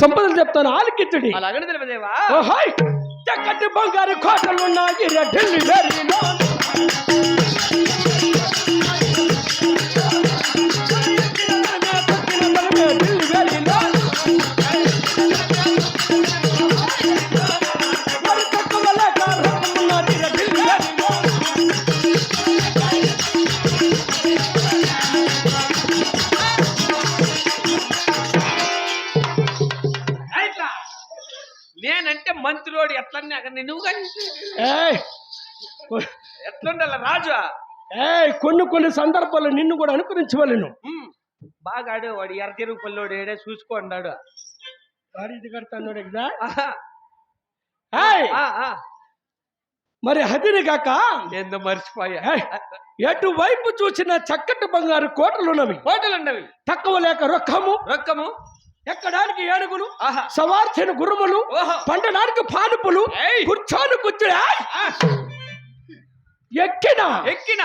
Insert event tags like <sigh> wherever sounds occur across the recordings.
సంపదలు చెప్తాను ఆలకించండి. అలాగని తెలిపదేవా ఓహాయ్ చక్కటి బంగారు కోటలు ఉన్నాయి నువ్వు కానీ ఎట్లుండాల రాజు? ఏయ్! కొన్ని కొన్ని సందర్భాల్లో నిన్ను కూడా అనుకరించవలను. బాగా ఆడు వాడు ఎర్ర తిరుగు పల్లోడు ఏడే చూసుకోండాడు వాడి ఇది కడతాను కదా. మరి హదిని కాక? ఏందో మర్చిపోయా. ఎటువైపు చూసిన చక్కటి బంగారు కోటలున్నవి. హోటల్ ఉండవి తక్కువ లేక రొక్కము. రొక్కము. ఎక్కడానికి ఏనుగులు? సవార్చిన గురుములు పండడానికి పానుపులు. కూర్చోను ఆ, ఎక్కిన? ఎక్కిన.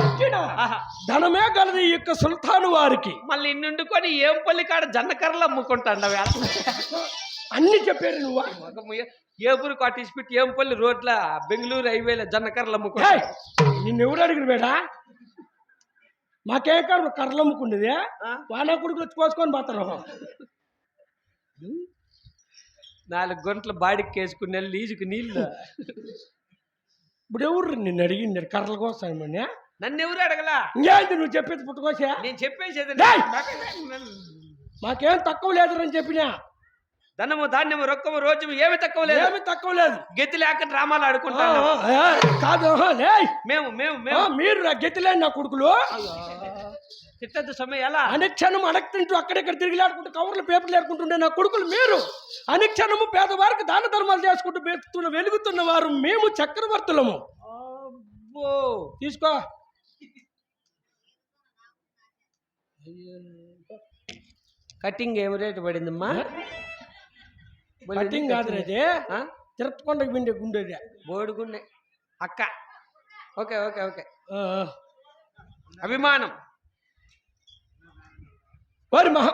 ఎక్కిన? ధనమే గలది ఈ యొక్క సుల్తాను వారికి. మళ్ళీ నిండుకొని ఏం పల్లి కాడ జన్నకర్రలు అమ్ముకుంటాండవి అన్ని చెప్పారు నువ్వు. ఏపురు కట్టించిపెట్టి ఏం పల్లి రోడ్ల బెంగళూరు హైవేల జన్నకర్రలు అమ్ముకుంటా నిన్ను ఎవరు అడిగిన బేడా మాకేం కర్ర కర్రలు అమ్ముకుండేది? వాన కొడుకులు వచ్చి కోసుకొని పోతారు. నాలుగు గంటల బాడికి వేసుకుని లీజుకు నీళ్ళు ఇప్పుడు ఎవరు నిన్ను అడిగింది? కర్రల కోసం నన్ను ఎవరు అడగలా? ఇంకేంటి నువ్వు చెప్పేది పుట్టుకోసా నేను చెప్పేసేది! మాకేం తక్కువ లేదని చెప్పినా? ధనము ధాన్యము రొక్కము రోజు ఏమి తక్కువ లేదు. ఏమి తక్కువ లేదు. గెత్తి లేక డ్రామాలు ఆడుకుంటాను కాదు. మేము మేము ఆ, మేము మీరు నా గెతిలేని నా కొడుకులు. తిట్టద్దు సమయం ఎలా? అనుక్షణం అనక్తింటూ అక్కడెక్కడ తిరిగిలాడుకుంటూ కవర్లు పేపర్లు ఏరుకుంటుండే నా కొడుకులు మీరు. అనుక్షణము పేదవారికి దాన ధర్మాలు చేసుకుంటూ బతుకుతున్న వెలుగుతున్న వారు మేము చక్రవర్తులము. అబ్బో. తీసుకో. కటింగ్ ఏం రేటు పడిందమ్మా? కటింగ్ కాదు రేది ఆ? తిరుపతికొండకి పిండే గుండేది. బోడుగుండే. అక్క. Okay okay okay. అభిమానం. వారి మహా.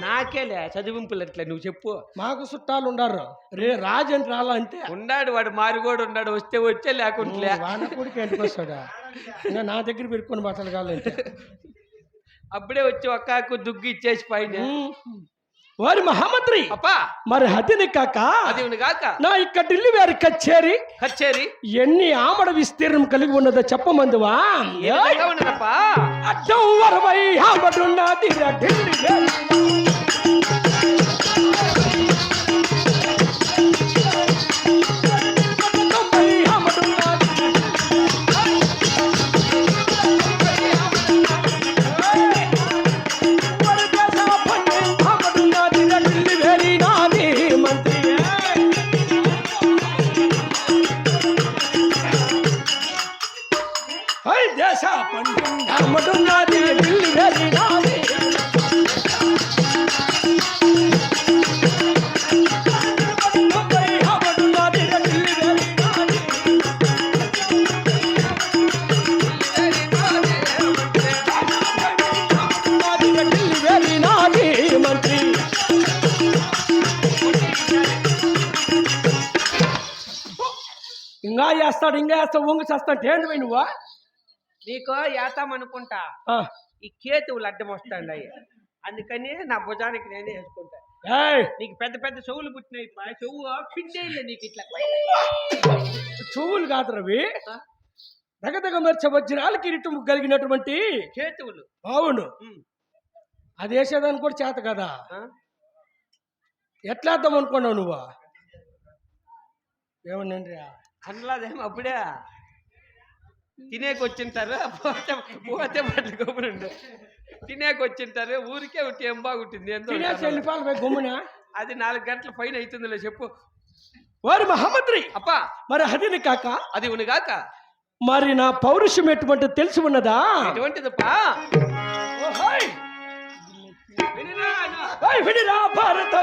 నాకేలే చదివింపులు ఎట్లా? నువ్వు చెప్పు. మాకు చుట్టాలు ఉండారు. రే రాజంటే రాలా అంతే ఉన్నాడు వాడు మారిగోడు ఉన్నాడు వస్తే వచ్చే లేకుంటే వాన కొడుకు ఇంకా నా దగ్గర పెట్టుకొని బట్టలు కావాలంటే అప్పుడే వచ్చి ఒక్కాకు దుగ్గు ఇచ్చేసి పైన. వారి మహామంత్రి. అప్పా. మరి హతిని కాక అది కాక. నా ఇక్క ఢిల్లీ వారి కచేరి. కచ్చేరి ఎన్ని ఆమడ విస్తీర్ణం కలిగి ఉన్నదో చెప్పమందువా? ఉన్నదప్పా? అడ్డం వరమై ఆమడున్నది ఢిల్లీ వారి. ఇంకా చేస్తాడు ఇంకా చేస్తాడు ఊంగి చేస్తాడు ఏంటి పోయి నువ్వా? నీకు ఏతామనుకుంటా ఆ, ఈ కేతువులు అడ్డం వస్తాండాయి అందుకని నా భుజానికి నేనే వేసుకుంటా. నీకు పెద్ద పెద్ద చెవులు పుట్టినాయి చెవు పిండేయలే నీకు ఇట్లా. చెవులు కాదు రవి? దగదగ మెర్చ వజ్రాలు కిరీటం కలిగినటువంటి చేతువులు అవును. అది వేసేదానికి కూడా చేత కదా? ఎట్లా వేద్దాం అనుకున్నావు నువ్వు? ఏమన్నాండి అనలాదేమో అప్పుడే. తినేకి వచ్చింటారు పోతే పోతే పట్టుకోమనుండు తినేకి వచ్చింటారు ఊరికే ఒకటి ఏం బాగుంటుంది ఎంతో అది నాలుగు గంటల పైన అవుతుందిలే చెప్పు. వారి మహమ్మద్రి అప్పా. మరి అదిని కాక అది ఉనిగాక మరి నా పౌరుషం ఎటువంటి తెలిసి ఉన్నదా? ఎటువంటిదప్పా! వినిరా భారత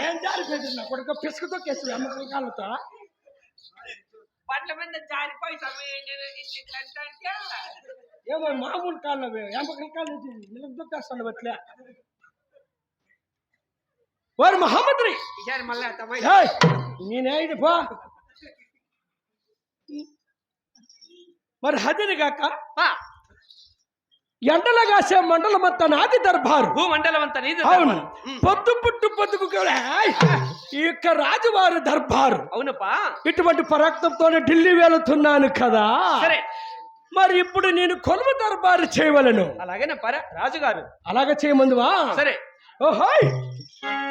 ఏం జారిపోయింది నా కొడుకు పిసుకుతో కేసు అమ్మకాల కాళ్ళతో బండ్ల మీద జారిపోయి ఏమో మామూలు కాళ్ళు అవి ఎంపకల కాళ్ళు నిలదొక్కేస్తాను అట్లే వారు మహమ్మద్రి ఈసారి మళ్ళీ తమ ఏయ్, నేనే ఇది పో. <laughs> మరి హదిని గాక ఎండల కాసే మండలం అంతా నాది దర్బారు. భూమండలం అంతా నీది అవును. పొద్దు పుట్టు పొద్దుకు యొక్క రాజువారి దర్బారు. అవునప్పా ఇటువంటి పరాక్తంతోనే ఢిల్లీ వెళుతున్నాను కదా. సరే. మరి ఇప్పుడు నేను కొలువు దర్బారు చేయవలను. అలాగేనా పర రాజుగారు? అలాగ చేయమందువా? సరే. ఓహోయ్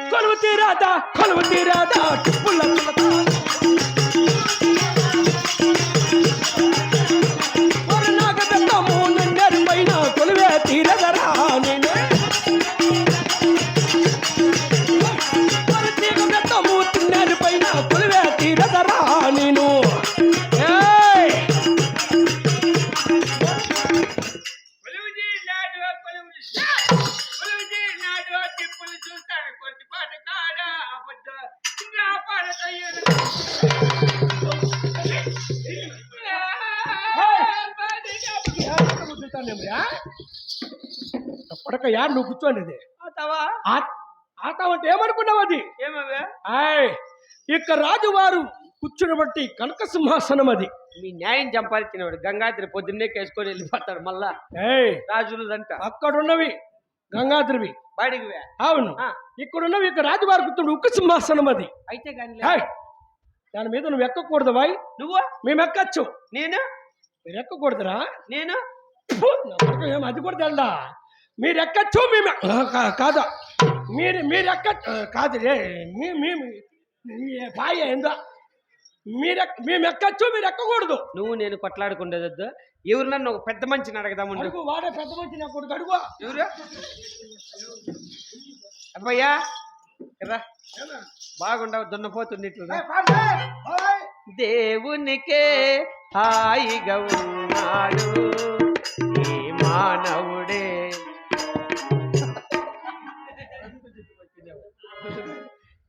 కొలువు తీరాదా కొలువు తీరాదా కొడక యార్ నువ్వు కూర్చోండి అంటే ఏమనుకున్నావు అది? ఇక రాజువారు కూర్చుని బట్టి కనక సింహాసనం అది. మీ న్యాయం సంపాదించినవాడు గంగాద్రి పొద్దున్నే కేసుకొని వెళ్ళిపోతాడు మళ్ళా. రాజులదంట. అక్కడున్నవి గంగాద్రివి బయటికి అవును. ఇక్కడున్నవి ఇక రాజువారు కూర్చుని ఉక్కు సింహాసనం అది. అయితే కానీ దాని మీద నువ్వు ఎక్కకూడదు బాయ్. నువ్వు? మేము ఎక్కచ్చు. నేను? మీరు ఎక్కకూడదురా? నేను? అది కూడా తెల్దా? మీరు ఎక్కచ్చు మేము కాదా. మీరు మీరు ఎక్క ఆ, కాదు రే మీ బాయ్ ఏందో మీరు మేము ఎక్కచ్చు మీరు ఎక్కకూడదు నువ్వు నేను కొట్లాడుకుండేదద్దు. ఎవరు నన్ను ఒక పెద్ద మంచిని అడగదాముండు అడుగు వాడే పెద్ద మంచి నా కొడుకు అడుగు. ఎవరు? అబ్బయ్యా రా బాగుండవు దున్నపోతుంది ఇట్లా. దేవునికే హాయిగా ఉన్నాడు. ఈ మానవుడే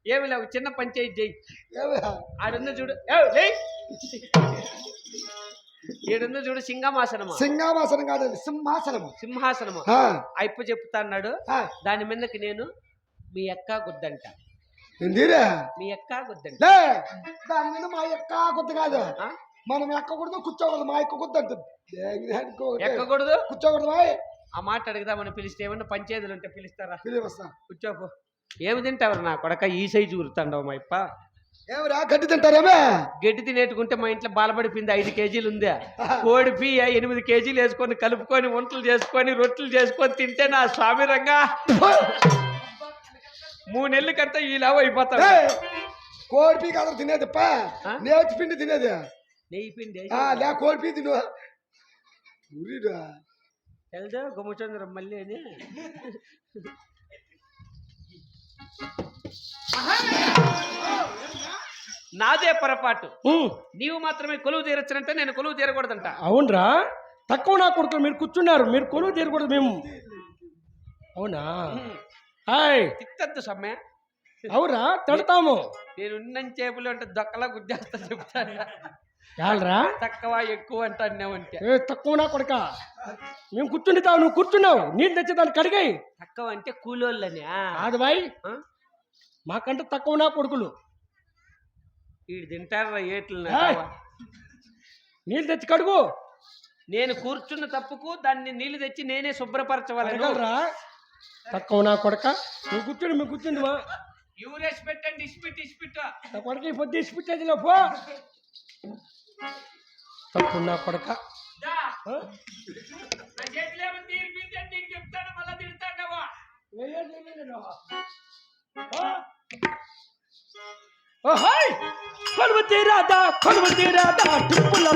ఏమి లేవు చిన్న పంచాయతీ చేయి ఆడుందో చూడు. ఈడుందో చూడు సింగమాసనమా సింహాసనం కాదు సింహాసనము. సింహాసనమా. ఆ, అయిపో చెప్తా అన్నాడు. ఆ, దాని మీదకి నేను మీ అక్క గుద్దంట? మీ అక్క గుద్దంట. దాని మీద మా యొక్క కొత్త కాదు? మనం ఎక్కకూడదు కూర్చోకూడదు మా అంటుంది దేనికి ఒకటే. ఎక్కకూడదు కూర్చోకూడదు ఆ మాట అడుగుదామని పిలిస్తే ఏమన్నా పంచాయతీలు ఉంటే పిలుస్తారా? కూర్చోపో. ఏమి తింటావు నా కొడక? ఈ సైజు ఉరుతాండవు మా ఇప్ప ఏమరా గడ్డి తింటారేమే గడ్డి తినేట్టుకుంటే మా ఇంట్లో బాలపడిపోయింది ఐదు కేజీలు ఉందా. కోడి పియ్య ఎనిమిది కేజీలు వేసుకొని కలుపుకొని వంటలు చేసుకొని రొట్టెలు చేసుకొని తింటే నా స్వామి రంగా మూడు నెలల కంటే ఈ లావు అయిపోతావు. ఏయ్, కోడి పీ కాదు తినేది పా? నేతి పిండి తినేది. నెయ్యి పిండి. లే కోడి పీ తిను. తెలుదా గుమ్మచంద్రం మళ్ళీ అని. నాదే పొరపాటు. నీవు మాత్రమే కొలువు తీరొచ్చినంటే నేను కొలువు తీరకూడదంట. అవునరా? తక్కువ నా కొడుకులు మీరు కూర్చున్నారు మీరు కొలువు తీరకూడదు మేము. అవునా? హాయ్. తిట్టద్దు సమ్మె. అవురా? తిడతాము. నేను ఉన్న చేపలు అంటే దొక్కలా గుద్దేస్తా చెప్తాను. చాలరా తక్కువ ఎక్కువ అంటే ఏ తక్కువ నా కొడుక? మేము కూర్చుంటావు నువ్వు కూర్చున్నావు నీళ్ళు తెచ్చి దాన్ని కడిగాయి. తక్కువ అంటే కూలోళ్ళని. కాదు బాయ్. మాకంటే తక్కువ నా కొడుకులు? వీడు తింటారా ఏట్లు. నీళ్ళు తెచ్చి కడుగు. నేను కూర్చున్న తప్పుకు దాన్ని నీళ్ళు తెచ్చి నేనే శుభ్రపరచవాలను. కడగలరా? తక్కువ నా కొడక? నువ్వు కూర్చుని మేము కూర్చుంది యూరేసి పెట్టండి ఇస్పిట్ ఇస్పిట్ నా కొడక ఈ పొద్దు ఇచ్చిపెట్టేది పో. మళ్ళా తిడతాడవా ఓ హాయ్ కొలువు తీరాదా కొలువు తీరాదా టిప్పుల